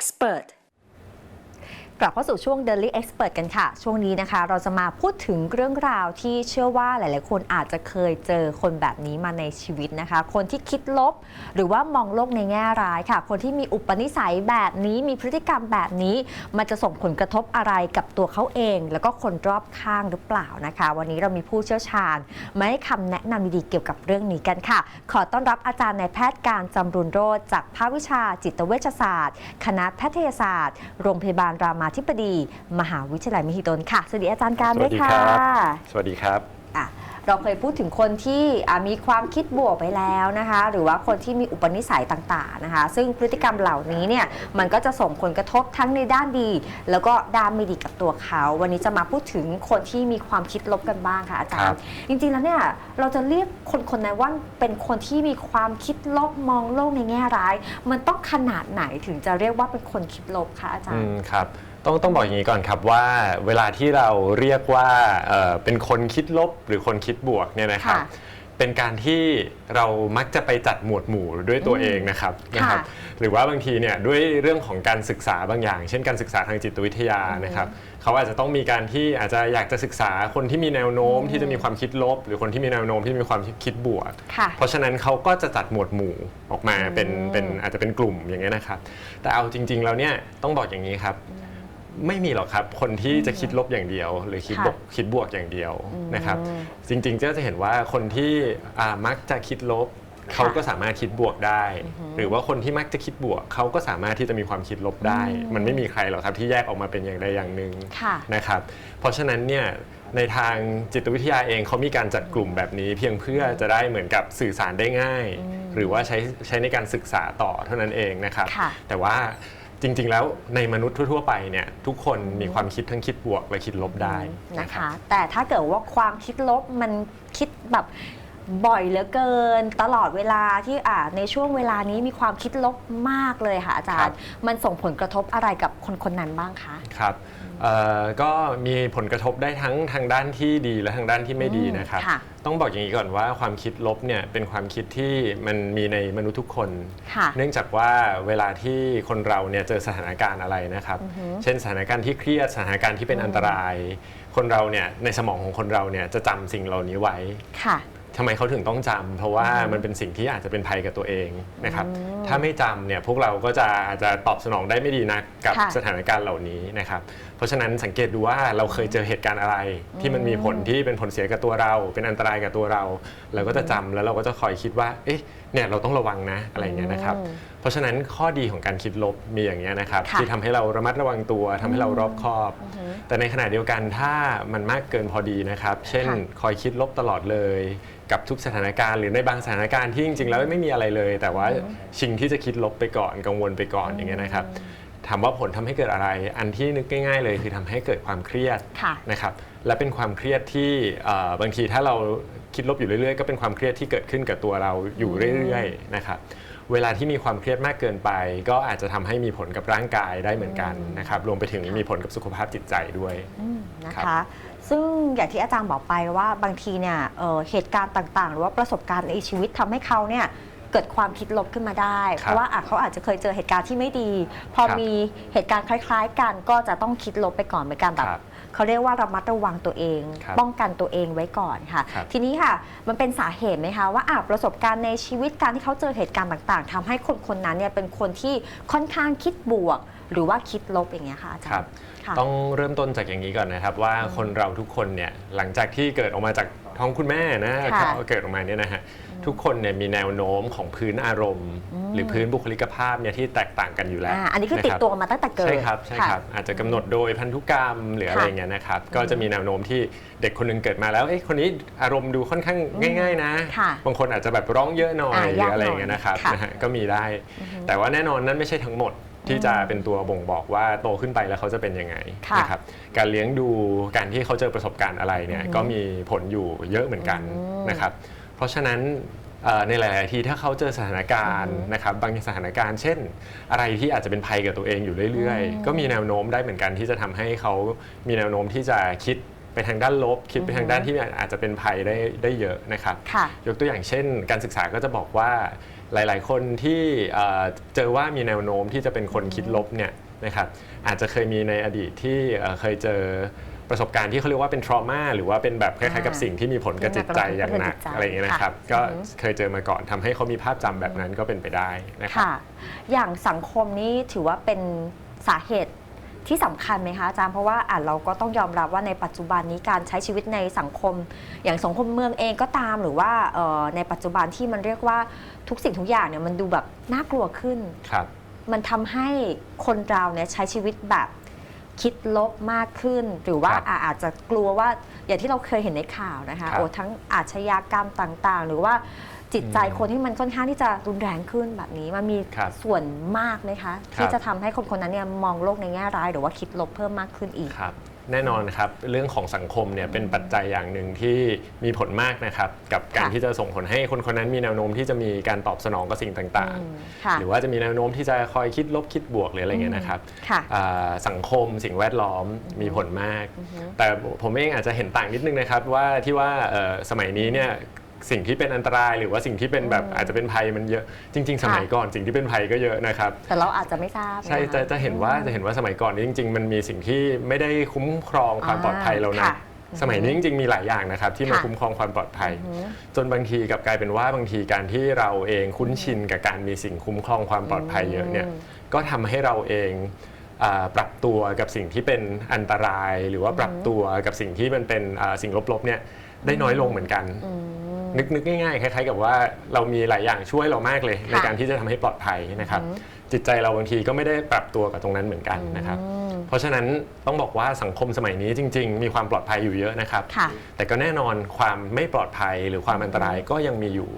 Expert กลับเข้าสู่ช่วง Daily Expert กันค่ะ ช่วงนี้นะคะ เราจะมาพูดถึงเรื่องราวที่เชื่อว่าหลาย ๆ คนอาจจะเคยเจอคนแบบนี้มาในชีวิตนะคะ คนที่คิดลบ หรือว่ามองโลกในแง่ร้ายค่ะ คนที่มีอุปนิสัยแบบนี้มีพฤติกรรมแบบนี้ มันจะส่งผลกระทบอะไรกับตัวเขาเอง แล้วก็คนรอบข้างหรือเปล่านะคะ วันนี้เรามีผู้เชี่ยวชาญมาให้คำแนะนำดีๆเกี่ยวกับเรื่องนี้กันค่ะ ขอต้อนรับอาจารย์นายแพทย์การจำรุนโรจจากภาควิชาจิตเวชศาสตร์ คณะแพทยศาสตร์ โรงพยาบาลรามาธิบดี มหาวิทยาลัยมหิดลค่ะ สวัสดีอาจารย์การสด้วัวยสดีค่ะครับสวัสดีครับอะเราเคยพูดถึงคนที่อะมีความคิดบวกไปแล้วนะคะ หรือว่าคนที่มีอุปนิสัยต่างๆนะคะ ซึ่งพฤติกรรมเหล่านี้เนี่ยมันก็จะส่งผลกระทบทั้งในด้านดี แล้วก็ด้านไม่ดีกับตัวเขา วันนี้จะมาพูดถึงคนที่มีความคิดลบกันบ้างค่ะอาจารครัย์บจริงๆแล้วเนี่ยเราจะเรียกคนคนนั้นว่าเป็นคนที่มีความคิดลบมองโลกในแง่ร้าย มันต้องขนาดไหนถึงจะเรียกว่าเป็นคนคิดลบคะอาจารอืย์มครับ ต้องต้องบอกอย่างนี้ก่อนครับว่าเวลาที่เราเรียกว่าเอ่อเป็นคนคิดลบหรือคนคิดบวกเนี่ยนะครับ ค่ะเป็นการที่เรามักจะไปจัดหมวดหมู่ด้วยตัวเองนะครับนะครับ หรือว่าบางทีเนี่ยด้วยเรื่องของการศึกษาบางอย่าง เช่นการศึกษาทางจิตวิทยานะครับเขาอาจจะต้องมีการที่อาจจะอยากจะศึกษาคนที่มีแนวโน้มที่จะมีความคิดลบ หรือคนที่มีแนวโน้มที่มีความคิดบวก ค่ะ เพราะฉะนั้นเขาก็จะจัดหมวดหมู่ออกมาเป็นเป็นอาจจะเป็นกลุ่มอย่างเงี้ยนะครับ แต่เอาจริง ๆ แล้วเนี่ยต้องบอกอย่างนี้ครับ ไม่มีหรอกครับ คนที่จะคิดลบอย่างเดียว หรือคิดค่ะบวกคิดบวกอย่างเดียวนะครับอืมจริงๆก็จะเห็นว่าคนที่อ่ามักจะคิดลบค่ะเขาก็สามารถคิดบวกได้ หรือว่าคนที่มักจะคิดบวกเขาก็สามารถที่จะมีความคิดลบได้ มันไม่มีใครหรอกครับที่แยกออกมาเป็นอย่างใดอย่างหนึ่งค่ะนะครับ เพราะฉะนั้นเนี่ยในทางจิตวิทยาเองเขามีการจัดกลุ่มแบบนี้ เพียงเพื่อจะได้เหมือนกับสื่อสารได้ง่าย หรือว่าใช้ใช้ในการศึกษาต่อเท่านั้นเองนะครับค่ะแต่ว่า จริง ๆ แล้วในมนุษย์ทั่ว ๆ ไปเนี่ยทุกคนมีความคิดทั้งคิดบวกและคิดลบได้นะนะครัคะบแต่ถ้าเกิดว่าความคิดลบมันคิดแบบ บ่อยเหลือเกิน ตลอดเวลาที่อ่าในช่วงเวลานี้มีความคิดลบมากเลยค่ะอาจารย์ มันส่งผลกระทบอะไรกับคนคนนั้นบ้างคะ ครับเอ่อก็มีผลกระทบได้ทั้งทางด้านที่ดีและทางด้านที่ไม่ดีนะครับ ค่ะต้องบอกอย่างนี้ก่อนว่าความคิดลบเนี่ยเป็นความคิดที่มันมีในมนุษย์ทุกคน ค่ะเนื่องจากว่าเวลาที่คนเราเนี่ยเจอสถานการณ์อะไรนะครับเช่นสถานการณ์ที่เครียดสถานการณ์ที่เป็นอันตราย คนเราเนี่ยในสมองของคนเราเนี่ยจะจำสิ่งเหล่านี้ไว้ ค่ะ ทำไมเขาถึงต้องจำเพราะว่ามันเป็นสิ่งที่อาจจะเป็นภัยกับตัวเองนะครับ ถ้าไม่จำเนี่ยพวกเราก็จะอาจจะตอบสนองได้ไม่ดีนักกับค่ะสถานการณ์เหล่านี้นะครับ เพราะฉะนั้นสังเกตดูว่าเราเคยเจอเหตุการณ์อะไร ที่มันมีผลที่เป็นผลเสียกับตัวเรา เป็นอันตรายกับตัวเรา เราก็จะจำแล้วเราก็จะคอยคิดว่า เอ๊ะ เนี่ยเราต้องระวังนะอะไรอย่างเงี้ยนะครับ เพราะฉะนั้นข้อดีของการคิดลบมีอย่างเงี้ยนะครับค่ะที่ทำให้เราระมัดระวังตัวทำให้เรารอบคอบ แต่ในขณะเดียวกันถ้ามันมากเกินพอดีนะครับ เช่น ค่ะคอยคิดลบตลอดเลย กับทุกสถานการณ์หรือในบางสถานการณ์ที่จริงๆ แล้วไม่มีอะไรเลย แต่ว่าชิงที่จะคิดลบไปก่อนกังวลไปก่อนอย่างเงี้ยนะครับ ถามว่าผลทำให้เกิดอะไร อันที่นึกง่าย ๆ เลยคือทำให้เกิดความเครียดค่ะนะครับ และเป็นความเครียดที่เอ่อบางทีถ้าเราคิดลบอยู่เรื่อยๆ ก็เป็นความเครียดที่เกิดขึ้นกับตัวเราอยู่เรื่อยๆนะครับ เวลาที่มีความเครียดมากเกินไป ก็อาจจะทำให้มีผลกับร่างกายได้เหมือนกันนะครับ รวมไปถึงมีผลกับสุขภาพจิตใจด้วยอืมนะครัคะบซึ่งอย่างที่อาจารย์บอกไปว่าบางทีเนี่ยเอ่อเหตุการณ์ต่างๆ หรือว่าประสบการณ์ในชีวิตทำให้เขาเนี่ย เกิดความคิดลบขึ้นมาได้ เพราะว่าอะเขาอาจจะเคยเจอเหตุการณ์ที่ไม่ดี พอครับมีเหตุการณ์คล้าย ๆ กันก็จะต้องคิดลบไปก่อนเป็นการแบบครับเขาเรียกว่าระมัดระวังตัวเองครับป้องกันตัวเองไว้ก่อนค่ะครับทีนี้ค่ะมันเป็นสาเหตุไหมคะว่าอะประสบการณ์ในชีวิตการที่เขาเจอเหตุการณ์ต่าง ๆทำให้คนคนนั้นเนี่ยเป็นคนที่ค่อนข้างคิดบวก หรือว่าคิดลบอย่างเงี้ยค่ะอาจารครับย์ค่ะต้องเริ่มต้นจากอย่างนี้ก่อนนะครับ ว่าคนเราทุกคนเนี่ยหลังจากที่เกิดออกมาจากท้องคุณแม่นะค่ะเกิดออกมาเนี่ยนะฮะ ทุกคนเนี่ยมีแนวโน้มของพื้นอารมณ์ หรือพื้นบุคลิกภาพเนี่ยที่แตกต่างกันอยู่แล้วอ่าอันนี้คือติดะรับตัวมาตั้งแต่เกิดใช่ครับใช่ะครับ อาจจะกำหนดโดยพันธุกรรมหรืออะไรค่ะอย่างเงี้ยนะครับก็จะมีแนวโน้มที่เด็กคนหนึงเกิดมาแล้วเอ้ยคนนี้อารมณ์ดูค่อนข้างง่าย ๆ นะค่ะบางคนอาจจะแบบร้องเยอะหน่อยอ่าหรืยาอกอะไรอย่างเงี้ยหน่อยนะครับค่ะนะฮะก็มีได้ แต่ว่าแน่นอนนั่นไม่ใช่ทั้งหมดที่จะเป็นตัวบ่งบอกว่าโตขึ้นไปแล้วเขาจะเป็นยังไงค่ะนะครับการเลี้ยงดูการที่เขาเจอประสบการณ์อะไรเนี่ยก็มีผลอยู่เยอะเหมือนกันนะครับ เพราะฉะนั้นเอ่อในหลาย ๆ ทีถ้าเขาเจอสถานการณ์นะครับบางสถานการณ์ เช่น อะไรที่อาจจะเป็นภัยกับตัวเองอยู่เรื่อย ๆ ก็มีแนวโน้มได้เหมือนกันที่จะทำให้เขามีแนวโน้มที่จะคิดไปทางด้านลบ คิดไปทางด้านที่อาจจะเป็นภัยได้ได้เยอะนะครับค่ะยกตัวอย่างเช่น การศึกษาก็จะบอกว่าหลาย ๆ คนที่เอ่อเจอว่ามีแนวโน้มที่จะเป็นคนคิดลบเนี่ยนะครับอาจจะเคยมีในอดีตที่เอ่อเคยเจอ ประสบการณ์ที่เขาเรียกว่าเป็น trauma หรือว่าเป็นแบบคล้ายๆกับสิ่งที่มีผลกับจิตใจอย่างหนักอะไรอย่างเงี้ยนะครับ ก็เคยเจอมาก่อนทำให้เขามีภาพจำแบบนั้นก็เป็นไปได้นะครับค่ะอย่างสังคมนี้ถือว่าเป็นสาเหตุที่สำคัญไหมคะอาจารย์เพราะว่าอะเราก็ต้องยอมรับว่าในปัจจุบันนี้การใช้ชีวิตในสังคม อย่างสังคมเมืองเองก็ตามหรือว่าเอ่อในปัจจุบันที่มันเรียกว่าทุกสิ่งทุกอย่างเนี่ยมันดูแบบน่ากลัวขึ้นครับมันทำให้คนเราเนี่ยใช้ชีวิตแบบ คิดลบมากขึ้น หรือว่าครับอะอาจจะกลัวว่าอย่างที่เราเคยเห็นในข่าวนะคะครับโอ้ทั้งอาชญากรรมต่างๆ หรือว่าจิตใจอืมคนที่มันค่อนข้างที่จะรุนแรงขึ้นแบบนี้มันมีครับส่วนมากไหมคะ ครับ ที่จะทำให้คนคนนั้นเนี่ยมองโลกในแง่ร้าย หรือว่าคิดลบเพิ่มมากขึ้นอีก ครับ แน่นอนครับ เรื่องของสังคมเนี่ยเป็นปัจจัยอย่างหนึ่งที่มีผลมากนะครับ กับการค่ะที่จะส่งผลให้คนคนนั้นมีแนวโน้มที่จะมีการตอบสนองกับสิ่งต่างอืมค่ะๆหรือว่าจะมีแนวโน้มที่จะคอยคิดลบคิดบวกหรืออะไรเงี้ยนะครับค่ะอ่าสังคมสิ่งแวดล้อมมีผลมาก แต่ผมเองอาจจะเห็นต่างนิดนึงนะครับว่าที่ว่าเอ่อสมัยนี้เนี่ย สิ่งที่เป็นอันตรายหรือว่าสิ่งที่เป็นแบบอืมอาจจะเป็นภัยมันเยอะจริง ๆ สมัยค่ะก่อนสิ่งที่เป็นภัยก็เยอะนะครับแต่เราอาจจะไม่ทราบใช่นคจะจะเห็นว่าจะเห็นว่าสมัยก่อนนี้จริง ๆ มันมีสิ่งที่ไม่ได้คุ้มครองความปลอดภัยเรานะ ค่ะ สมัยนี้จริงๆมีหลายอย่างนะครับที่มาค่ะคุ้มครองความปลอดภัยอืมจนบางทีกลับกลายเป็นว่าบางทีการที่เราเองคุ้นชินกับการมีสิ่งคุ้มครองความปลอดภัยเยอะเนี่ยอืมก็ทำให้เราเองอ่าปรับตัวกับสิ่งที่เป็นอันตราย หรือว่าปรับตัวกับสิ่งที่มันเป็นอ่าสิ่งลบๆเนี่ยได้น้อยลงเหมือนกัน อืม นึกนึกง่ายๆคล้ายๆกับว่าเรามีหลายอย่างช่วยเรามากเลย ในค่ะการที่จะทำให้ปลอดภัยนะครับอืมจิตใจเราบางทีก็ไม่ได้ปรับตัวกับตรงนั้นเหมือนกันนะครับอืมเพราะฉะนั้นต้องบอกว่าสังคมสมัยนี้จริง ๆ มีความปลอดภัยอยู่เยอะนะครับค่ะแต่ก็แน่นอนความไม่ปลอดภัยหรือความอันตรายก็ยังมีอยู่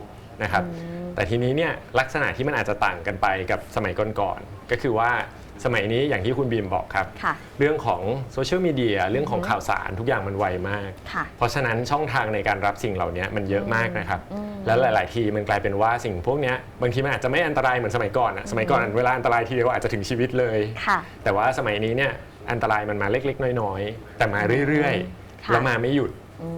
นะครับ แต่ทีนี้เนี่ยลักษณะที่มันอาจจะต่างกันไปกับสมัยก่อนๆก็คือว่า สมัยนี้อย่างที่คุณบีมบอกครับ ค่ะ เรื่องของโซเชียลมีเดียเรื่องของข่าวสารทุกอย่างมันไวมาก ค่ะ เพราะฉะนั้นช่องทางในการรับสิ่งเหล่านี้มันเยอะมากนะครับ อืม แล้วหลาย ๆ ทีมันกลายเป็นว่าสิ่งพวกเนี้ยบางทีมันอาจจะไม่อันตรายเหมือนสมัยก่อนอะสมัยก่อนเวลาอันตรายทีเดียวอาจจะถึงชีวิตเลย ค่ะ แต่ว่าสมัยนี้เนี่ยอันตรายมันมาเล็ก ๆ น้อย ๆ แต่มาเรื่อย ค่ะๆ แล้วมาไม่หยุด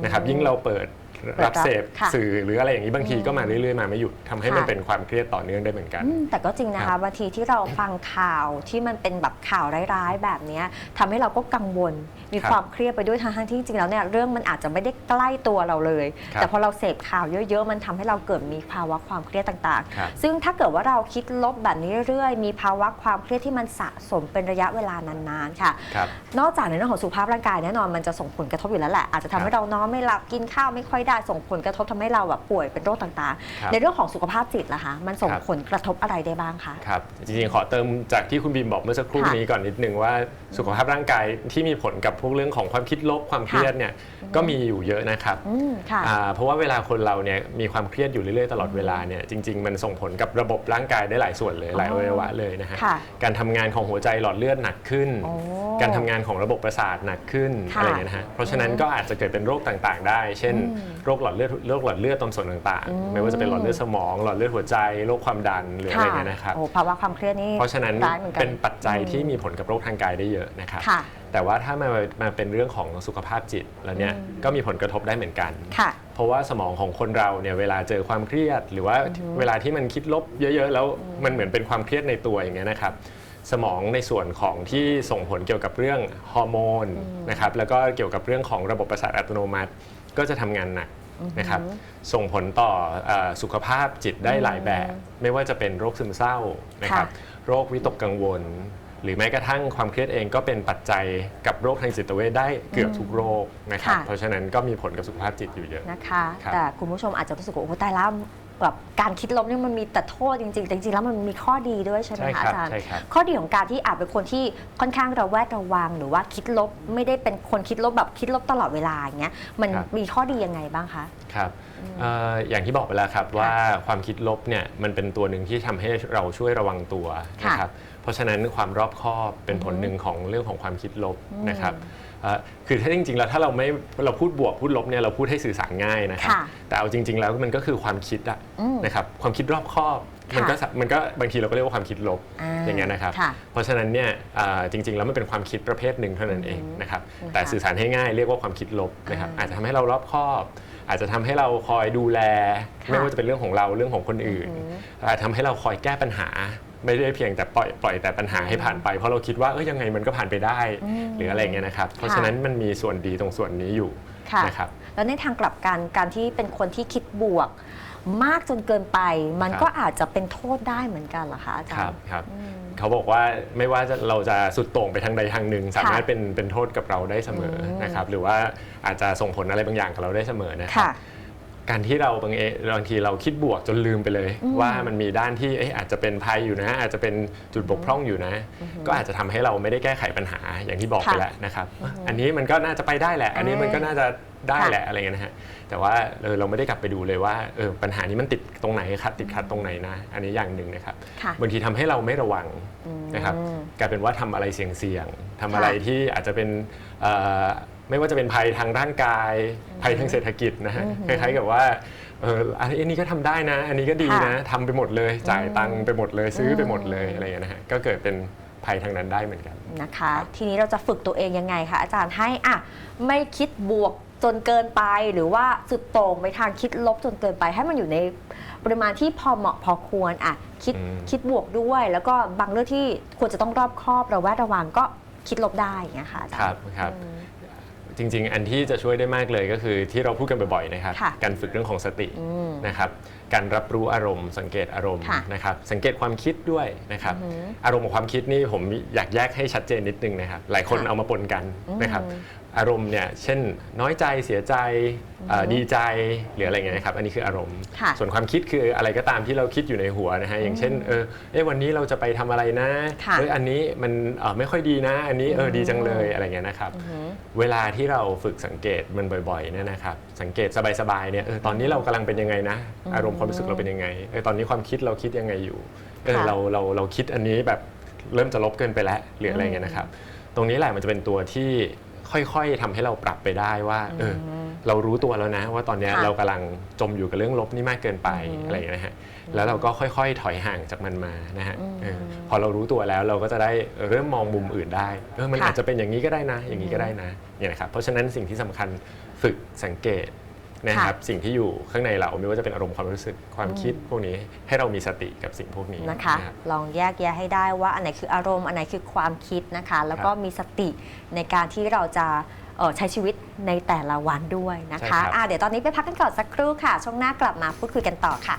นะครับ ยิ่งเราเปิดเปิด รัรับบเสพค่ะ สื่อหรืออะไรอย่างนี้บางทีก็มาเรื่อยๆมาไม่หยุดทำให้มันค่ะเป็นความเครียดต่อเนื่องได้เหมือนกัน อืมแต่ก็จริงนะครัคะบ บางทีที่เราฟังข่าวที่มันเป็นแบบข่าวร้ายๆ แบบเนี้ยทำให้เราก็กังวล มีครับความเครียดไปด้วยทั้งๆที่จริงๆแล้วเนี่ยเรื่องมันอาจจะไม่ได้ใกล้ตัวเราเลย ครับแต่พอเราเสพข่าวเยอะๆ มันทำให้เราเกิดมีภาวะความเครียดต่างครับ ๆ ซึ่งถ้าเกิดว่าเราคิดลบแบบนี้เรื่อยๆ มีภาวะความเครียดที่มันสะสมเป็นระยะเวลานานๆค่ะ ครับ นอกจากในเรื่องของสุขภาพร่างกายแน่นอนมันจะส่งผลกระทบอยู่แล้วแหละอาจจะทำให้ครับเรานอนไม่หลับกินข้าวไม่ค่อยได้ส่งผลกระทบทำให้เราแบบป่วยเป็นโรคต่างครับๆในเรื่องของสุขภาพจิตล่ะคะมันส่งครับผลกระทบอะไรได้บ้างคะครับจริงๆขอเติมจากที่คุณบีมบอกเมื่อสักครู่ค่ะนี้ก่อนนิดนึงว่าสุขภาพร่างกายที่มีผลกับพวกเรื่องของความคิดลบความเครียดเนี่ยก็มีอยู่เยอะนะครับอืมค่ะอ่าเพราะว่าเวลาคนเราเนี่ยมีความเครียดอยู่เรื่อยๆตลอดเวลาเนี่ยจริง ๆ มันส่งผลกับระบบร่างกายได้หลายส่วนเลยหลายอวัยวะเลยนะฮะค่ะการทำงานของหัวใจหลอดเลือดหนักขึ้นโอ้การทำงานของระบบประสาทหนักขึ้นค่ะอะไรเงี้ยนะฮะเพราะฉะนั้นก็อาจจะเกิดเป็นโรคต่างๆ ได้ เช่นอืมโรคหลอดเลือดโรคหลอดเลือดตามส่วนต่างอืมๆไม่ว่าจะเป็นหลอดเลือดสมองหลอดเลือดหัวใจโรคความดันหรืออะไรเงี้ยนะครับโอ้ภาวะความเครียดนี่เพราะฉะนั้นร้ายเหมือนกันเป็นปัจจัยที่มีผลกับโรคทางกายได้เยอะนะครับค่ะแต่ว่าถ้ามามาเป็นเรื่องของสุขภาพจิตแล้วเนี่ยก็มีผลกระทบได้เหมือนกันค่ะเพราะว่าสมองของคนเราเนี่ยเวลาเจอความเครียด หรือว่าเวลาที่มันคิดลบเยอะ ๆ แล้วมันเหมือนเป็นความเครียดในตัวอย่างเงี้ยนะครับสมองในส่วนของที่ส่งผลเกี่ยวกับเรื่องฮอร์โมนนะครับแล้วก็เกี่ยวกับเรื่องของระบบประสาทอัตโนมัติ ก็จะทำงานหนักนะครับส่งผลต่อเออสุขภาพจิตได้หลายแบบ ไม่ว่าจะเป็นโรคซึมเศร้านะครับค่ะโรควิตกกังวล หรือแม้กระทั่งความเครียดเองก็เป็นปัจจัยกับโรคทางจิตเวชได้เกือบทุกโรคนะครับค่ะเพราะฉะนั้นก็มีผลกับสุขภาพจิตอยู่เยอะนะคะครับแต่คุณผู้ชมอาจจะรู้สึกว่าโอ้โหตายแล้ว แบบการคิดลบนี่มันมีแต่โทษจริงๆแต่จริงๆแล้วมันมีข้อดีด้วยใช่ไหมใช่คะครับอาจารย์ ใช่ครับ ข้อดีของการที่อาจเป็นคนที่ค่อนข้างระแวดระวัง หรือว่าคิดลบไม่ได้เป็นคนคิดลบแบบคิดลบตลอดเวลาอย่างเงี้ยมันครับ มีข้อดียังไงบ้างคะ ครับเอ่ออย่างที่บอกไปแล้วครับว่าความคิดลบเนี่ยมันเป็นตัวหนึ่งที่ทำให้เราช่วยระวังตัวค่ะนะครับ เพราะฉะนั้นความรอบคอบเป็นผลหนึ่งของเรื่องของความคิดลบนะครับเอ่อคือถ้าจริงๆแล้วถ้าเราไม่เราพูดบวกพูดลบเนี่ยเราพูดให้สื่อสารง่ายนะครับค่ะแต่เอาจริง ๆ แล้วมันก็คือความคิดอะอืมนะครับความคิดรอบคอบมันก็สะมันก็บางทีเราก็เรียกว่าความคิดลบอ่าอย่างเงี้ยนะครับค่ะเพราะฉะนั้นเนี่ยเอ่อจริง ๆ แล้วมันเป็นความคิดประเภทหนึ่งเท่านั้นเองนะครับนะคะแต่สื่อสารให้ง่ายเรียกว่าความคิดลบนะครับอ่าอาจจะทำให้เรารอบคอบ อาจจะทำให้เราคอยดูแลค่ะไม่ว่าจะเป็นเรื่องของเราเรื่องของคนอื่นอือหือาจจะทำให้เราคอยแก้ปัญหา ไม่ได้เพียงแต่ปล่อยปล่อยแต่ปัญหาให้ผ่านไป เพราะเราคิดว่าเอ้ยยังไงมันก็ผ่านไปได้อืมหรืออะไรเงี้ยนะครับ เพราะค่ะฉะนั้นมันมีส่วนดีตรงส่วนนี้อยู่ค่ะนะครับแล้วในทางกลับกันการที่เป็นคนที่คิดบวก มากจนเกินไป มันครับก็อาจจะเป็นโทษได้เหมือนกันเหรอคะอาจารครับย์ครับอืมเขาบอกว่าไม่ว่าจะเราจะสุดโต่งไปทางใดทางหนึ่ง สามารถเป็นเป็นโทษกับเราได้เสมออมนะครับหรือว่าอาจจะส่งผลอะไรบางอย่างกับเราได้เสมอนะครับค่ะ การที่เราบางเอบางทีเราคิดบวกจนลืมไปเลยอืมว่ามันมีด้านที่เอ๊ะอาจจะเป็นภัยอยู่นะ อาจจะเป็นจุดบกพร่องอยู่นะ ก็อาจจะทำให้เราไม่ได้แก้ไขปัญหาอย่างที่บอกไปค่ะแล้วนะครับ อันนี้มันก็น่าจะไปได้แหละ อันนี้มันก็น่าจะได้ค่ะแหละอะไรเงี้ยนะฮะแต่ว่าเออเราไม่ได้กลับไปดูเลยว่าเออปัญหานี้มันติดตรงไหนครับติดขัดตรงไหนนะอันนี้อย่างหนึ่งนะครับค่ะบางทีทำให้เราไม่ระวังอืมนะครับกลายเป็นว่าทำอะไรเสี่ยงๆทำอะไรค่ะที่อาจจะเป็นเอ่อ ไม่ว่าจะเป็นภัยทางร่างกาย ภัยทางเศรษฐกิจนะฮะอือหืคอล้ายๆกับว่าเอออันนี้ก็ทำได้นะ อันนี้ก็ดีค่ะนะทำไปหมดเลยจ่ายตังค์ไปหมดเลยซื้อไปหมดเลยอืมอะไรอย่างเงี้ยนะฮะก็เกิดเป็นภัยทางนั้นได้เหมือนกันนะคะ ทีนี้เราจะฝึกตัวเองยังไงคะอาจารย์ให้อะไม่คิดบวกจนเกินไปหรือว่าสุดโต่งไปทางคิดลบจนเกินไปให้มันอยู่ในปริมาณที่พอเหมาะพอควรอะคิดอืมคิดบวกด้วย แล้วก็บางเรื่องที่ควรจะต้องรอบคอบระแวดระวังก็คิดลบได้อย่างเงี้ยค่ะอาจารครับย์ครับอืม จริง ๆ อันที่จะช่วยได้มากเลยก็คือที่เราพูดกันบ่อยๆนะครับ ค่ะการฝึกเรื่องของสติอืมนะครับ การรับรู้อารมณ์ สังเกตอารมณ์ค่ะนะครับ สังเกตความคิดด้วยนะครับ อือหืออารมณ์กับความคิดนี่ผมอยากแยกให้ชัดเจนนิดนึงนะครับ หลายคนค่ะเอามาปนกันนะครับ อืม อารมณ์เนี่ยเช่นน้อยใจเสียใจเอ่อดีใจหรืออะไรเงี้ยนะครับอันนี้คืออารมณ์ค่ะส่วนความคิดคืออะไรก็ตามที่เราคิดอยู่ในหัวนะฮะอย่างเช่นเออเอ๊ะวันนี้เราจะไปทำอะไรนะค่ะเอยอันนี้มันเอ่อไม่ค่อยดีนะ อันนี้เออดีจังเลยอะไรเงี้ยนะครับอือหือเวลาที่เราฝึกสังเกตมันบ่อยๆเนี่ยนะครับสังเกตสบายๆเนี่ยเออตอนนี้เรากำลังเป็นยังไงนะ อารมณ์ความรู้สึกเราเป็นยังไงเออตอนนี้ความคิดเราคิดยังไงอยู่เออค่ะเราเราเราคิดอันนี้แบบเริ่มจะลบเกินไปแล้วหรืออะไรเงี้ยนะครับ ตรงนี้แหละมันจะเป็นตัวที่ ค่อยๆทำให้เราปรับไปได้ว่าเอออเรารู้ตัวแล้วนะ ว่าตอนเนี้ยค่ะเรากำลังจมอยู่กับเรื่องลบนี่มากเกินไปอืมอะไรอย่างเงี้ยนะฮะแล้วเราก็ค่อยๆ ถอยห่างจากมันมานะฮะอืมเออพอเรารู้ตัวแล้วเราก็จะได้เริ่มมองมุมอื่นได้เออมันค่ะอาจจะเป็นอย่างนี้ก็ได้นะ อย่างนี้ก็ได้นะเนี่ยนะครับเพราะฉะนั้นสิ่งที่สำคัญฝึกสังเกต นะครับสิ่งที่อยู่ข้างในเราไม่ว่าจะเป็นอารมณ์ความรู้สึกความคิดพวกนี้ให้เรามีสติกับสิ่งพวกนี้นะคะรับลองแยกแยะให้ได้ว่าอันไหนคืออารมณ์อันไหนคือความคิดนะคะ แล้วก็มีสติในการที่เราจะเอ่อใช้ชีวิตในแต่ละวันด้วยนะใช่คะครับอะเดี๋ยวตอนนี้ไปพักกันก่อนสักครู่ค่ะ ช่วงหน้ากลับมาพูดคุยกันต่อค่ะ